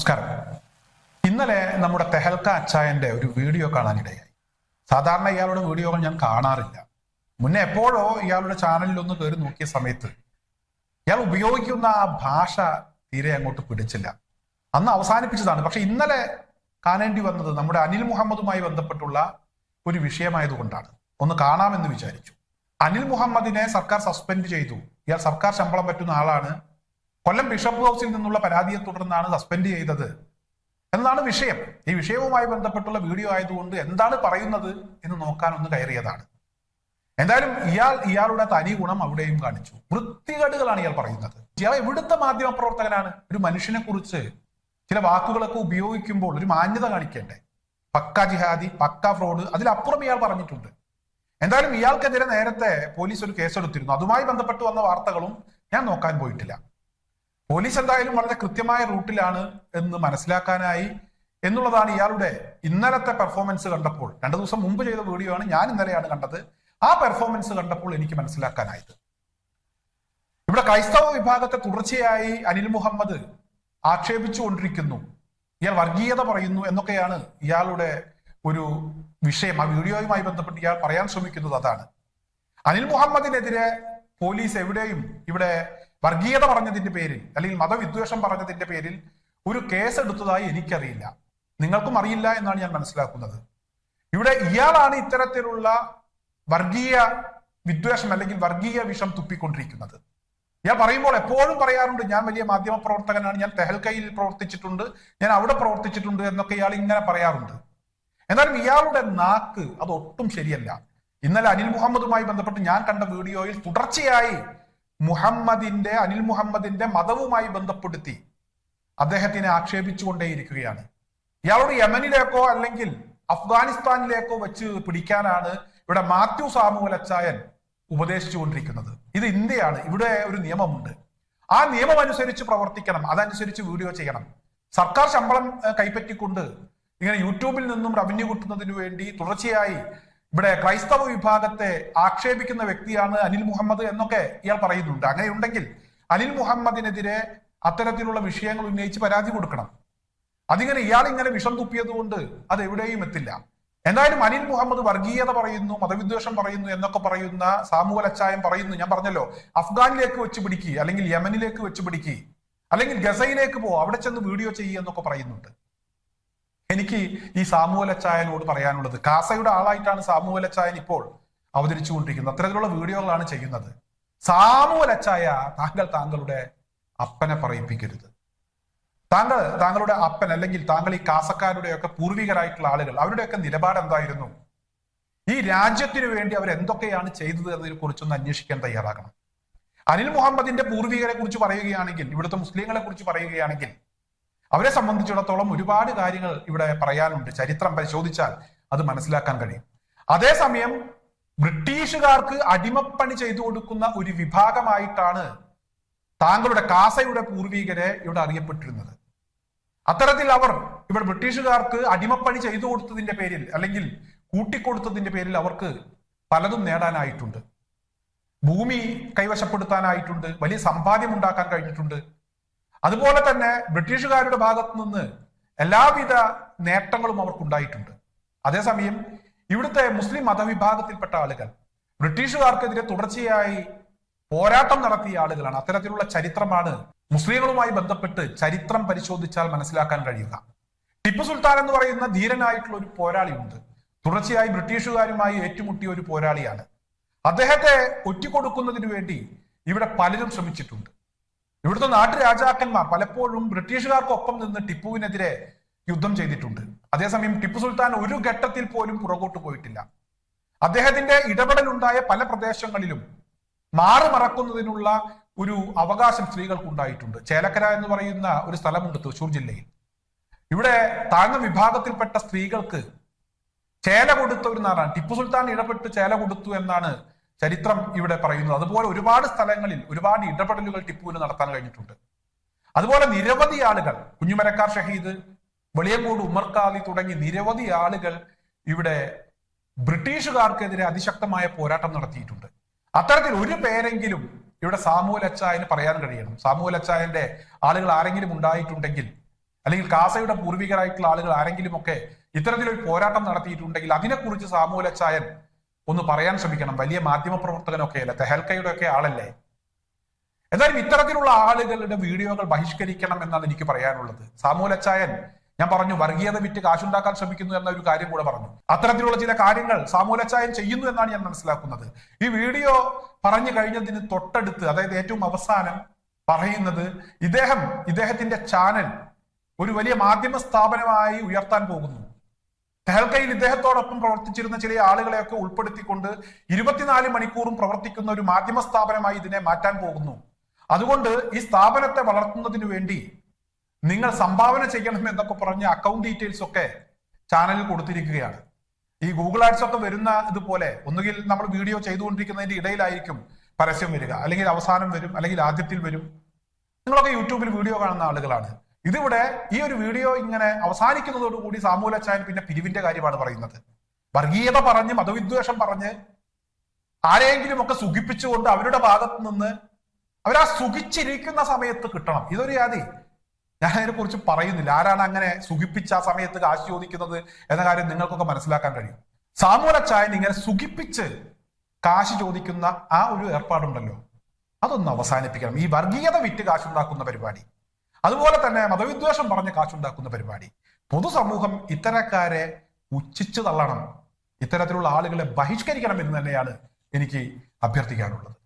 നമസ്കാരം. ഇന്നലെ നമ്മുടെ തെഹൽക്ക അച്ചായന്റെ ഒരു വീഡിയോ കാണാനിടയായി. സാധാരണ ഇയാളുടെ വീഡിയോകൾ ഞാൻ കാണാറില്ല. മുന്നേ എപ്പോഴോ ഇയാളുടെ ചാനലിൽ ഒന്ന് കയറി നോക്കിയ സമയത്ത് ഇയാൾ ഉപയോഗിക്കുന്ന ആ ഭാഷ തീരെ അങ്ങോട്ട് പിടിച്ചില്ല. അന്ന് അവസാനിപ്പിച്ചതാണ്. പക്ഷെ ഇന്നലെ കാണേണ്ടി വന്നത് നമ്മുടെ അനിൽ മുഹമ്മദുമായി ബന്ധപ്പെട്ടുള്ള ഒരു വിഷയമായതുകൊണ്ടാണ് ഒന്ന് കാണാമെന്ന് വിചാരിച്ചു. അനിൽ മുഹമ്മദിനെ സർക്കാർ സസ്പെൻഡ് ചെയ്തു. ഇയാൾ സർക്കാർ ശമ്പളം പറ്റുന്ന ആളാണ്. കൊല്ലം ബിഷപ്പ് ഹൗസിൽ നിന്നുള്ള പരാതിയെ തുടർന്നാണ് സസ്പെൻഡ് ചെയ്തത്. എന്നതാണ് വിഷയം. ഈ വിഷയവുമായി ബന്ധപ്പെട്ടുള്ള വീഡിയോ ആയതുകൊണ്ട് എന്താണ് പറയുന്നത് എന്ന് നോക്കാൻ ഒന്ന് കയറിയതാണ്. എന്തായാലും ഇയാൾ ഇയാളുടെ തനി ഗുണം അവിടെയും കാണിച്ചു. വൃത്തികേടുകളാണ് ഇയാൾ പറയുന്നത്. ഇയാൾ എവിടുത്തെ മാധ്യമ പ്രവർത്തകനാണ് ഒരു മനുഷ്യനെ കുറിച്ച് ചില വാക്കുകളൊക്കെ ഉപയോഗിക്കുമ്പോൾ ഒരു മാന്യത കാണിക്കേണ്ടേ? പക്ക ജിഹാദി പക്ക ഫ്രോഡ് അതിലപ്പുറം ഇയാൾ പറഞ്ഞിട്ടുണ്ട്. എന്തായാലും ഇയാൾക്കെതിരെ നേരത്തെ പോലീസ് ഒരു കേസെടുത്തിരുന്നു. അതുമായി ബന്ധപ്പെട്ട് വന്ന വാർത്തകളും ഞാൻ നോക്കാൻ പോയിട്ടില്ല. പോലീസ് എന്തായാലും വളരെ കൃത്യമായ റൂട്ടിലാണ് എന്ന് മനസ്സിലാക്കാനായി എന്നുള്ളതാണ് ഇയാളുടെ ഇന്നലത്തെ പെർഫോമൻസ് കണ്ടപ്പോൾ. രണ്ടു ദിവസം മുമ്പ് ചെയ്ത വീഡിയോ ആണ് ഞാൻ ഇന്നലെയാണ് കണ്ടത്. ആ പെർഫോമൻസ് കണ്ടപ്പോൾ എനിക്ക് മനസ്സിലാക്കാനായത്. ഇവിടെ ക്രൈസ്തവ വിഭാഗത്തെ തുടർച്ചയായി അനിൽ മുഹമ്മദ് ആക്ഷേപിച്ചുകൊണ്ടിരിക്കുന്നു. ഇയാൾ വർഗീയത പറയുന്നു എന്നൊക്കെയാണ് ഇയാളുടെ ഒരു വിഷയം. ആ വീഡിയോയുമായി ബന്ധപ്പെട്ട് ഇയാൾ പറയാൻ ശ്രമിക്കുന്നത് അതാണ്. അനിൽ മുഹമ്മദിനെതിരെ പോലീസ് എവിടെയും ഇവിടെ വർഗീയത പറഞ്ഞതിന്റെ പേരിൽ അല്ലെങ്കിൽ മതവിദ്വേഷം പറഞ്ഞതിന്റെ പേരിൽ ഒരു കേസ് എടുത്തതായി എനിക്കറിയില്ല. നിങ്ങൾക്കും അറിയില്ല എന്നാണ് ഞാൻ മനസ്സിലാക്കുന്നത്. ഇവിടെ ഇയാളാണ് ഇത്തരത്തിലുള്ള വർഗീയ വിദ്വേഷം അല്ലെങ്കിൽ വർഗീയ വിഷം തുപ്പിക്കൊണ്ടിരിക്കുന്നത്. ഞാൻ പറയുമ്പോൾ എപ്പോഴും പറയാറുണ്ട് ഞാൻ വലിയ മാധ്യമ പ്രവർത്തകനാണ് ഞാൻ തെഹൽക്കയിൽ പ്രവർത്തിച്ചിട്ടുണ്ട് ഞാൻ അവിടെ പ്രവർത്തിച്ചിട്ടുണ്ട് എന്നൊക്കെ ഇയാൾ ഇങ്ങനെ പറയാറുണ്ട്. എന്നാലും ഇയാളുടെ നാക്ക് അത് ഒട്ടും ശരിയല്ല. ഇന്നലെ അനിൽ മുഹമ്മദുമായി ബന്ധപ്പെട്ട് ഞാൻ കണ്ട വീഡിയോയിൽ തുടർച്ചയായി മുഹമ്മദിന്റെ അനിൽ മുഹമ്മദിന്റെ മതവുമായി ബന്ധപ്പെടുത്തി അദ്ദേഹത്തിനെ ആക്ഷേപിച്ചുകൊണ്ടേയിരിക്കുകയാണ്. ഇയാളോട് യമനിലേക്കോ അല്ലെങ്കിൽ അഫ്ഗാനിസ്ഥാനിലേക്കോ വെച്ച് പിടിക്കാനാണ് ഇവിടെ മാത്യു സാമുവൽ അച്ചായൻ ഉപദേശിച്ചുകൊണ്ടിരിക്കുന്നത്. ഇത് ഇന്ത്യയാണ്. ഇവിടെ ഒരു നിയമമുണ്ട്. ആ നിയമം അനുസരിച്ച് പ്രവർത്തിക്കണം. അതനുസരിച്ച് വീഡിയോ ചെയ്യണം. സർക്കാർ ശമ്പളം കൈപ്പറ്റിക്കൊണ്ട് ഇങ്ങനെ യൂട്യൂബിൽ നിന്നും റവന്യൂ കിട്ടുന്നതിന് വേണ്ടി തുടർച്ചയായി ഇവിടെ ക്രൈസ്തവ വിഭാഗത്തെ ആക്ഷേപിക്കുന്ന വ്യക്തിയാണ് അനിൽ മുഹമ്മദ് എന്നൊക്കെ ഇയാൾ പറയുന്നുണ്ട്. അങ്ങനെയുണ്ടെങ്കിൽ അനിൽ മുഹമ്മദിനെതിരെ അത്തരത്തിലുള്ള വിഷയങ്ങൾ ഉന്നയിച്ച് പരാതി കൊടുക്കണം. അതിങ്ങനെ ഇയാൾ ഇങ്ങനെ വിഷം തുപ്പിയതുകൊണ്ട് അത് എവിടെയും എത്തില്ല. എന്തായാലും അനിൽ മുഹമ്മദ് വർഗീയത പറയുന്നു മതവിദ്വേഷം പറയുന്നു എന്നൊക്കെ പറയുന്ന സാമൂഹലച്ചായം പറയുന്നു. ഞാൻ പറഞ്ഞല്ലോ അഫ്ഗാനിലേക്ക് വെച്ച് പിടിക്കുക അല്ലെങ്കിൽ യമനിലേക്ക് വെച്ച് പിടിക്കുക അല്ലെങ്കിൽ ഗസയിലേക്ക് പോ അവിടെ ചെന്ന് വീഡിയോ ചെയ്യുക എന്നൊക്കെ പറയുന്നുണ്ട്. എനിക്ക് ഈ സാമൂഹലച്ചായനോട് പറയാനുള്ളത്. കാസയുടെ ആളായിട്ടാണ് സാമൂഹലച്ചായൻ ഇപ്പോൾ അവതരിച്ചുകൊണ്ടിരിക്കുന്നത്. അത്തരത്തിലുള്ള വീഡിയോകളാണ് ചെയ്യുന്നത്. സാമൂഹലച്ചായ താങ്കൾ താങ്കളുടെ അപ്പനെ പറയിപ്പിക്കരുത്. താങ്കൾ താങ്കളുടെ അപ്പൻ അല്ലെങ്കിൽ താങ്കൾ ഈ കാസക്കാരുടെയൊക്കെ പൂർവികരായിട്ടുള്ള ആളുകൾ അവരുടെയൊക്കെ നിലപാട് എന്തായിരുന്നു? ഈ രാജ്യത്തിനു വേണ്ടി അവർ എന്തൊക്കെയാണ് ചെയ്തത് എന്നതിനെ കുറിച്ചൊന്ന് അന്വേഷിക്കാൻ തയ്യാറാകണം. അനിൽ മുഹമ്മദിന്റെ പൂർവികരെ കുറിച്ച് പറയുകയാണെങ്കിൽ ഇവിടുത്തെ മുസ്ലിങ്ങളെ കുറിച്ച് പറയുകയാണെങ്കിൽ അവരെ സംബന്ധിച്ചിടത്തോളം ഒരുപാട് കാര്യങ്ങൾ ഇവിടെ പറയാനുണ്ട് ചരിത്രം പരിശോധിച്ചാൽ അത് മനസ്സിലാക്കാൻ കഴിയും. അതേസമയം ബ്രിട്ടീഷുകാർക്ക് അടിമപ്പണി ചെയ്തു കൊടുക്കുന്ന ഒരു വിഭാഗമായിട്ടാണ് താങ്കളുടെ കാസയുടെ പൂർവികരെ ഇവിടെ അറിയപ്പെട്ടിരുന്നത്. അത്തരത്തിൽ അവർ ഇവിടെ ബ്രിട്ടീഷുകാർക്ക് അടിമപ്പണി ചെയ്തു കൊടുത്തതിന്റെ പേരിൽ അല്ലെങ്കിൽ കൂട്ടിക്കൊടുത്തതിന്റെ പേരിൽ അവർക്ക് പലതും നേടാനായിട്ടുണ്ട്. ഭൂമി കൈവശപ്പെടുത്താനായിട്ടുണ്ട് വലിയ സമ്പാദ്യം ഉണ്ടാക്കാൻ കഴിഞ്ഞിട്ടുണ്ട്. അതുപോലെ തന്നെ ബ്രിട്ടീഷുകാരുടെ ഭാഗത്തു നിന്ന് എല്ലാവിധ നേട്ടങ്ങളും അവർക്കുണ്ടായിട്ടുണ്ട്. അതേസമയം ഇവിടുത്തെ മുസ്ലിം മതവിഭാഗത്തിൽപ്പെട്ട ആളുകൾ ബ്രിട്ടീഷുകാർക്കെതിരെ തുടർച്ചയായി പോരാട്ടം നടത്തിയ ആളുകളാണ്. അത്തരത്തിലുള്ള ചരിത്രമാണ് മുസ്ലിങ്ങളുമായി ബന്ധപ്പെട്ട് ചരിത്രം പരിശോധിച്ചാൽ മനസ്സിലാക്കാൻ കഴിയുക. ടിപ്പു സുൽത്താൻ എന്ന് പറയുന്ന ധീരനായിട്ടുള്ള ഒരു പോരാളിയുണ്ട് തുടർച്ചയായി ബ്രിട്ടീഷുകാരുമായി ഏറ്റുമുട്ടിയ ഒരു പോരാളിയാണ്. അദ്ദേഹത്തെ ഒറ്റിക്കൊടുക്കുന്നതിന് വേണ്ടി ഇവിടെ പലരും ശ്രമിച്ചിട്ടുണ്ട്. ഇവിടുത്തെ നാട്ടുരാജാക്കന്മാർ പലപ്പോഴും ബ്രിട്ടീഷുകാർക്കൊപ്പം നിന്ന് ടിപ്പുവിനെതിരെ യുദ്ധം ചെയ്തിട്ടുണ്ട്. അതേസമയം ടിപ്പു സുൽത്താൻ ഒരു ഘട്ടത്തിൽ പോലും പുറകോട്ട് പോയിട്ടില്ല. അദ്ദേഹത്തിന്റെ ഇടപെടലുണ്ടായ പല പ്രദേശങ്ങളിലും മാറി മറക്കുന്നതിനുള്ള ഒരു അവകാശം സ്ത്രീകൾക്ക് ഉണ്ടായിട്ടുണ്ട് ചേലക്കര എന്ന് പറയുന്ന ഒരു സ്ഥലമുണ്ട് തൃശൂർ ജില്ലയിൽ. ഇവിടെ താഴ്ന്ന വിഭാഗത്തിൽപ്പെട്ട സ്ത്രീകൾക്ക് ചേല കൊടുത്ത ഒരു നാടാണ്. ടിപ്പു സുൽത്താൻ ഇടപെട്ട് ചേല കൊടുത്തു എന്നാണ് ചരിത്രം ഇവിടെ പറയുന്നത്. അതുപോലെ ഒരുപാട് സ്ഥലങ്ങളിൽ ഒരുപാട് ഇടപെടലുകൾ ടിപ്പുവിന് നടത്താൻ കഴിഞ്ഞിട്ടുണ്ട്. അതുപോലെ നിരവധി ആളുകൾ കുഞ്ഞുമരക്കാർ ഷഹീദ് വെളിയങ്കോട് ഉമ്മർക്കാലി തുടങ്ങി നിരവധി ആളുകൾ ഇവിടെ ബ്രിട്ടീഷുകാർക്കെതിരെ അതിശക്തമായ പോരാട്ടം നടത്തിയിട്ടുണ്ട്. അത്തരത്തിൽ ഒരു പേരെങ്കിലും ഇവിടെ സാമൂൽ അച്ചായന് പറയാൻ കഴിയണം. സാമൂൽ അച്ചായന്റെ ആളുകൾ ആരെങ്കിലും ഉണ്ടായിട്ടുണ്ടെങ്കിൽ അല്ലെങ്കിൽ കാസയുടെ പൂർവികരായിട്ടുള്ള ആളുകൾ ആരെങ്കിലും ഒക്കെ ഇത്തരത്തിലൊരു പോരാട്ടം നടത്തിയിട്ടുണ്ടെങ്കിൽ അതിനെക്കുറിച്ച് സാമൂലച്ചായൻ ഒന്ന് പറയാൻ ശ്രമിക്കണം. വലിയ മാധ്യമ പ്രവർത്തകനൊക്കെ അല്ല തെഹൽക്കയുടെ ഒക്കെ ആളല്ലേ? എന്തായാലും ഇത്തരത്തിലുള്ള ആളുകളുടെ വീഡിയോകൾ ബഹിഷ്കരിക്കണം എന്നാണ് എനിക്ക് പറയാനുള്ളത്. സാമൂലച്ചായൻ ഞാൻ പറഞ്ഞു വർഗീയത വിറ്റ് കാശുണ്ടാക്കാൻ ശ്രമിക്കുന്നു എന്ന ഒരു കാര്യം കൂടെ പറഞ്ഞു. അത്തരത്തിലുള്ള ചില കാര്യങ്ങൾ സാമൂലച്ചായൻ ചെയ്യുന്നു എന്നാണ് ഞാൻ മനസ്സിലാക്കുന്നത്. ഈ വീഡിയോ പറഞ്ഞു കഴിഞ്ഞതിന് തൊട്ടടുത്ത് അതായത് ഏറ്റവും അവസാനം പറയുന്നത് ഇദ്ദേഹം ഇദ്ദേഹത്തിന്റെ ചാനൽ ഒരു വലിയ മാധ്യമ സ്ഥാപനമായി ഉയർത്താൻ പോകുന്നു. തെഹൽക്കയിൽ ഇദ്ദേഹത്തോടൊപ്പം പ്രവർത്തിച്ചിരുന്ന ചില ആളുകളെയൊക്കെ ഉൾപ്പെടുത്തിക്കൊണ്ട് ഇരുപത്തിനാല് മണിക്കൂറും പ്രവർത്തിക്കുന്ന ഒരു മാധ്യമ സ്ഥാപനമായി ഇതിനെ മാറ്റാൻ പോകുന്നു. അതുകൊണ്ട് ഈ സ്ഥാപനത്തെ വളർത്തുന്നതിന് വേണ്ടി നിങ്ങൾ സംഭാവന ചെയ്യണം എന്നൊക്കെ പറഞ്ഞ അക്കൗണ്ട് ഡീറ്റെയിൽസ് ഒക്കെ ചാനലിൽ കൊടുത്തിരിക്കുകയാണ്. ഈ ഗൂഗിൾ ആഡ്സ് ഒക്കെ വരുന്ന ഇതുപോലെ ഒന്നുകിൽ നമ്മൾ വീഡിയോ ചെയ്തുകൊണ്ടിരിക്കുന്നതിന്റെ ഇടയിലായിരിക്കും പരസ്യം വരിക അല്ലെങ്കിൽ അവസാനം വരും അല്ലെങ്കിൽ ആദ്യത്തിൽ വരും. നിങ്ങളൊക്കെ യൂട്യൂബിൽ വീഡിയോ കാണുന്ന ആളുകളാണ്. ഇതിവിടെ ഈ ഒരു വീഡിയോ ഇങ്ങനെ അവസാനിക്കുന്നതോടുകൂടി സാമൂലച്ചായൻ പിന്നെ പിരിവിന്റെ കാര്യമാണ് പറയുന്നത്. വർഗീയത പറഞ്ഞ് മതവിദ്വേഷം പറഞ്ഞ് ആരെയെങ്കിലും ഒക്കെ സുഖിപ്പിച്ചുകൊണ്ട് അവരുടെ ഭാഗത്ത് നിന്ന് അവരാ സുഖിച്ചിരിക്കുന്ന സമയത്ത് കിട്ടണം. ഇതൊരു യാതി ഞാൻ അതിനെ കുറിച്ച് പറയുന്നില്ല. ആരാണ് അങ്ങനെ സുഖിപ്പിച്ച ആ സമയത്ത് കാശ് ചോദിക്കുന്നത് എന്ന കാര്യം നിങ്ങൾക്കൊക്കെ മനസ്സിലാക്കാൻ കഴിയും. സാമൂലച്ചായൻ ഇങ്ങനെ സുഖിപ്പിച്ച് കാശ് ചോദിക്കുന്ന ആ ഒരു ഏർപ്പാടുണ്ടല്ലോ. അതൊന്ന് അവസാനിപ്പിക്കണം. ഈ വർഗീയത വിറ്റ് കാശുണ്ടാക്കുന്ന പരിപാടി. അതുപോലെ തന്നെ മതവിദ്വേഷം പറഞ്ഞ് കാശുണ്ടാക്കുന്ന പരിപാടി. പൊതുസമൂഹം ഇത്തരക്കാരെ ഉച്ചിച്ചു തള്ളണം. ഇത്തരത്തിലുള്ള ആളുകളെ ബഹിഷ്കരിക്കണം എന്ന് തന്നെയാണ് എനിക്ക് അഭ്യർത്ഥിക്കാനുള്ളത്.